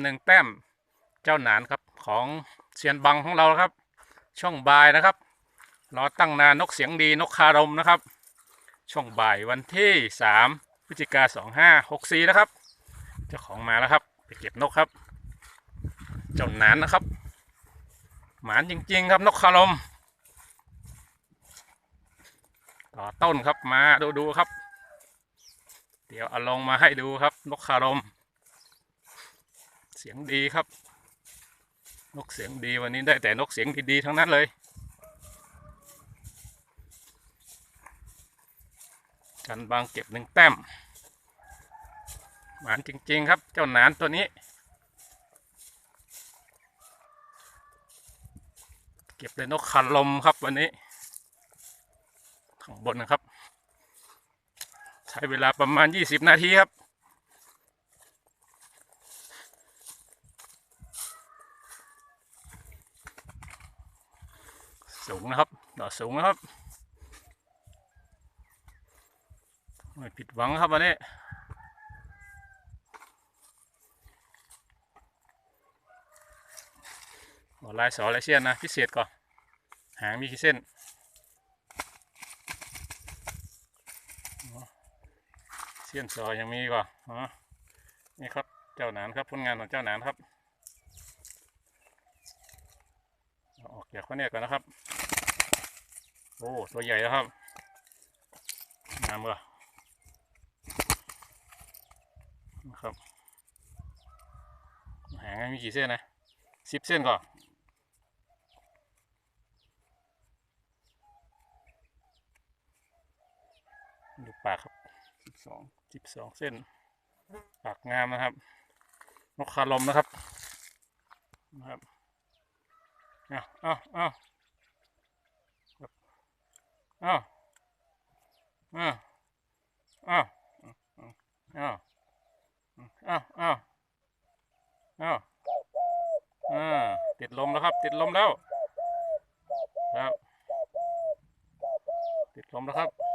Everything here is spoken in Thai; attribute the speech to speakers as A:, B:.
A: หนึ่งแต้มเจ้าหนานครับของเซียนบังของเราครับ ช่วงบ่ายนะครับรอตั้งนานนกเสียงดีนกคารมนะครับ ช่วงบ่ายวันที่สามพฤศจิกาสองห้าหกสี่นะครับ เจ้าของมาแล้วครับ ไปเก็บนกครับ เจ้าหนานนะครับ หมานจริงๆครับนกคารมต่อต้นครับมาดูดูครับ เดี๋ยวเอาลงมาให้ดูครับนกคารม สียงดีครับ นกเสียงดีวันนี้ได้แต่นกเสียงดีๆทั้งนั้นเลยกันบางเก็บหนึ่งแต้มหมานจริงๆครับ เจ้าหนานตัวนี้ เก็บเลยนกคันลมครับวันนี้ข้างบนนะครับ ใช้เวลาประมาณ 20 นาทีครับ สูงนะครับดอกสูงนะครับไม่ผิดหวังครับวันนี้ลายสอลายเชียนนะพิเศษก่อนหางมีกี่เส้นเสี้ยนสอยังมีก่อนอ๋อนี่ครับเจ้าหนานครับผลงานของเจ้าหนานครับเอาออกจากข้อเนี่ยก่อนนะครับ โอ้ตัวใหญ่แล้วครับงามเลยนะครับหางมีกี่เส้นนะสิบเส้นก่อนดูปากครับสิบสองสิบสองเส้น ปากงามนะครับ นกคาลมนะครับนะครับ อ้าวอ้าวอ้าวอ้าวอ้าวอ้าวอ้าวอ้าวอาวอาวอาอ่าติดลมแล้วครับ ติดลมแล้ว ครับ ติดลมแล้วครับ